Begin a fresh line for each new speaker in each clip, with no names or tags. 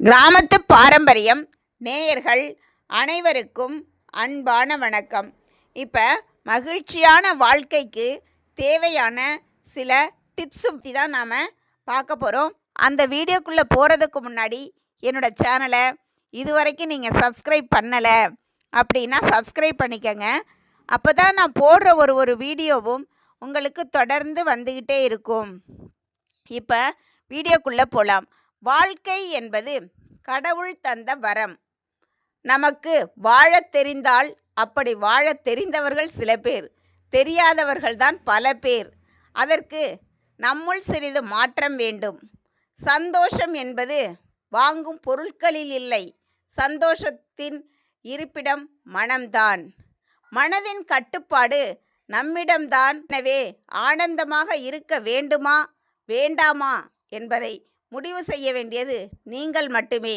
கிராமத்து பாரம்பரியம் நேயர்கள் அனைவருக்கும் அன்பான வணக்கம். இப்போ மகிழ்ச்சியான வாழ்க்கைக்கு தேவையான சில டிப்ஸு பற்றி தான் நாம் பார்க்க போகிறோம் அந்த வீடியோக்குள்ளே போகிறதுக்கு முன்னாடி என்னோடய சேனலை இதுவரைக்கும் நீங்கள் சப்ஸ்கிரைப் பண்ணலை அப்படின்னா சப்ஸ்கிரைப் பண்ணிக்கங்க. அப்போ தான் நான் போடுற ஒரு ஒரு வீடியோவும் உங்களுக்கு தொடர்ந்து வந்துக்கிட்டே இருக்கும். இப்போ வீடியோக்குள்ளே போகலாம் வாழ்க்கை என்பது கடவுள் தந்த வரம். நமக்கு வாழத் தெரிந்தால் அப்படி வாழத் தெரிந்தவர்கள் சில பேர் தெரியாதவர்கள்தான் பல பேர். அதற்கு நம்முள் சிறிது மாற்றம் வேண்டும். சந்தோஷம் என்பது வாங்கும் பொருட்களில் இல்லை சந்தோஷத்தின் இருப்பிடம் மனம்தான். மனதின் கட்டுப்பாடு நம்மிடம்தான். எனவே ஆனந்தமாக இருக்க வேண்டுமா வேண்டாமா என்பதை முடிவு செய்ய வேண்டியது நீங்கள் மட்டுமே.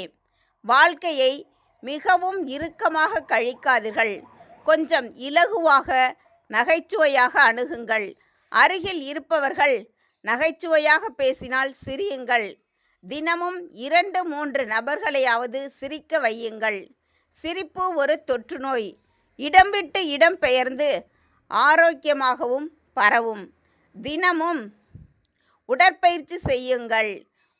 வாழ்க்கையை மிகவும் இறுக்கமாக கழிக்காதீர்கள். கொஞ்சம் இலகுவாக நகைச்சுவையாக அணுகுங்கள். அருகில் இருப்பவர்கள் நகைச்சுவையாக பேசினால் சிரியுங்கள். தினமும் இரண்டு மூன்று நபர்களையாவது சிரிக்க வையுங்கள். சிரிப்பு ஒரு தொற்று நோய். இடம் விட்டு இடம் பெயர்ந்து ஆரோக்கியமாகவும் பரவும். தினமும் உடற்பயிற்சி செய்யுங்கள்.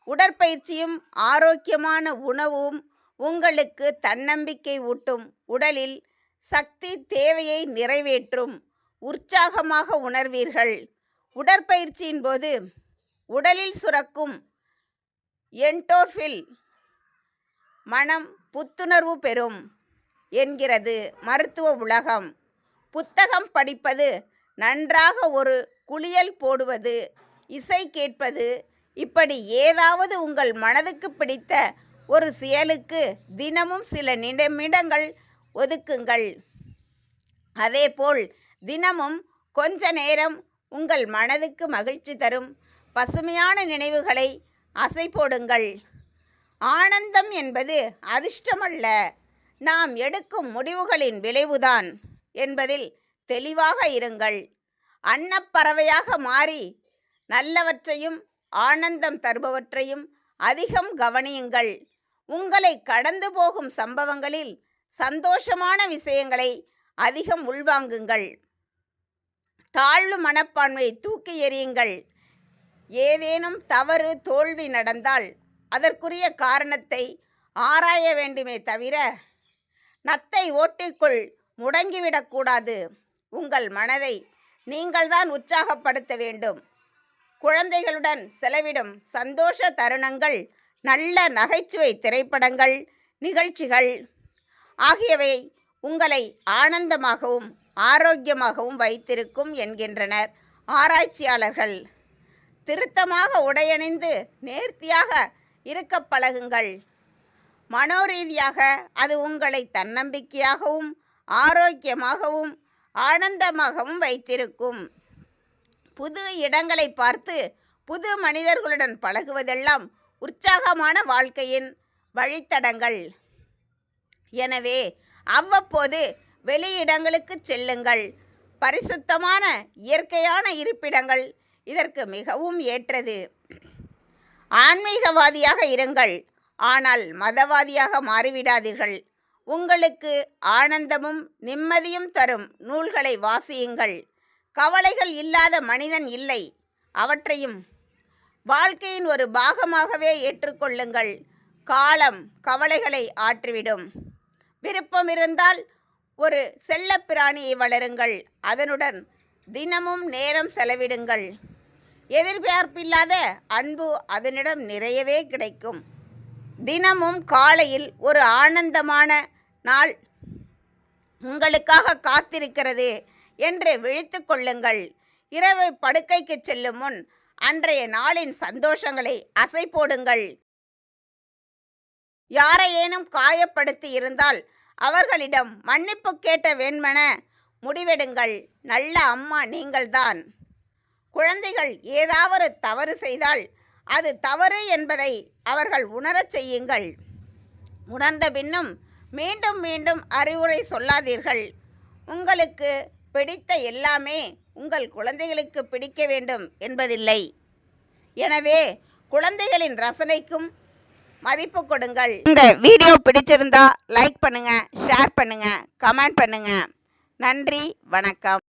உடற்பயிற்சியும் ஆரோக்கியமான உணவும் உங்களுக்கு தன்னம்பிக்கை ஊட்டும். உடலில் சக்தி தேவையை நிறைவேற்றும். உற்சாகமாக உணர்வீர்கள். உடற்பயிற்சியின் போது உடலில் சுரக்கும் என்டோர்ஃபில் மனம் புத்துணர்வு பெறும் என்கிறது மருத்துவ உலகம். புத்தகம் படிப்பது நன்றாக ஒரு குளியல் போடுவது இசை கேட்பது இப்படி ஏதாவது உங்கள் மனதுக்கு பிடித்த ஒரு செயலுக்கு தினமும் சில நிமிடங்கள் ஒதுக்குங்கள். அதேபோல் தினமும் கொஞ்ச நேரம் உங்கள் மனதுக்கு மகிழ்ச்சி தரும் பசுமையான நினைவுகளை அசை போடுங்கள். ஆனந்தம் என்பது அதிர்ஷ்டமல்ல. நாம் எடுக்கும் முடிவுகளின் விளைவுதான் என்பதில் தெளிவாக இருங்கள். அன்னப்பறவையாக மாறி நல்லவற்றையும் ஆனந்தம் தருபவற்றையும் அதிகம் கவனியுங்கள். உங்களை கடந்து போகும் சம்பவங்களில் சந்தோஷமான விஷயங்களை அதிகம் உள்வாங்குங்கள். தாழ்வு மனப்பான்மையை தூக்கி எறியுங்கள். ஏதேனும் தவறு தோல்வி நடந்தால் அதற்குரிய காரணத்தை ஆராய வேண்டுமே தவிர நத்தை ஓட்டிற்குள் முடங்கிவிடக்கூடாது. உங்கள் மனதை நீங்கள்தான் உற்சாகப்படுத்த வேண்டும். குழந்தைகளுடன் செலவிடும் சந்தோஷ தருணங்கள் நல்ல நகைச்சுவை திரைப்படங்கள் நிகழ்ச்சிகள் ஆகியவை உங்களை ஆனந்தமாகவும் ஆரோக்கியமாகவும் வைத்திருக்கும் என்கின்றனர். ஆராய்ச்சியாளர்கள் திருத்தமாக உடையணிந்து நேர்த்தியாக இருக்க பழகுங்கள். மனோரீதியாக அது உங்களை தன்னம்பிக்கையாகவும் ஆரோக்கியமாகவும் ஆனந்தமாகவும் வைத்திருக்கும். புது இடங்களை பார்த்து புது மனிதர்களுடன் பழகுவதெல்லாம் உற்சாகமான வாழ்க்கையின் வழித்தடங்கள். எனவே அவ்வப்போது வெளியிடங்களுக்கு செல்லுங்கள். பரிசுத்தமான இயற்கையான இருப்பிடங்கள் இதற்கு மிகவும் ஏற்றது. ஆன்மீகவாதியாக இருங்கள். ஆனால் மதவாதியாக மாறிவிடாதீர்கள். உங்களுக்கு ஆனந்தமும் நிம்மதியும் தரும் நூல்களை வாசியுங்கள். கவலைகள் இல்லாத மனிதன் இல்லை. அவற்றையும் வாழ்க்கையின் ஒரு பாகமாகவே ஏற்றுக்கொள்ளுங்கள். காலம் கவலைகளை ஆற்றிவிடும். விருப்பம் இருந்தால் ஒரு செல்லப்பிராணியை வளருங்கள். அதனுடன் தினமும் நேரம் செலவிடுங்கள். எதிர்பார்ப்பில்லாத அன்பு அதனிடம் நிறையவே கிடைக்கும். தினமும் காலையில் ஒரு ஆனந்தமான நாள் உங்களுக்காக காத்திருக்கிறது. என்று விழித்து கொள்ளுங்கள். இரவு படுக்கைக்கு செல்லும் முன் அன்றைய நாளின் சந்தோஷங்களை அசை போடுங்கள். யாரையேனும் காயப்படுத்தி இருந்தால் அவர்களிடம் மன்னிப்பு கேட்ட வேண்மென முடிவெடுங்கள். நல்ல அம்மா நீங்கள்தான். குழந்தைகள் ஏதாவது தவறு செய்தால் அது தவறு என்பதை அவர்கள் உணரச் செய்யுங்கள். உணர்ந்த பின்னும் மீண்டும் மீண்டும் அறிவுரை சொல்லாதீர்கள். உங்களுக்கு பிடித்த எல்லாமே உங்கள் குழந்தைகளுக்கு பிடிக்க வேண்டும் என்பதில்லை. எனவே குழந்தைகளின் ரசனைக்கும் மதிப்பு கொடுங்கள். இந்த வீடியோ பிடிச்சிருந்தா லைக் பண்ணுங்கள் ஷேர் பண்ணுங்கள் கமெண்ட் பண்ணுங்கள் நன்றி வணக்கம்.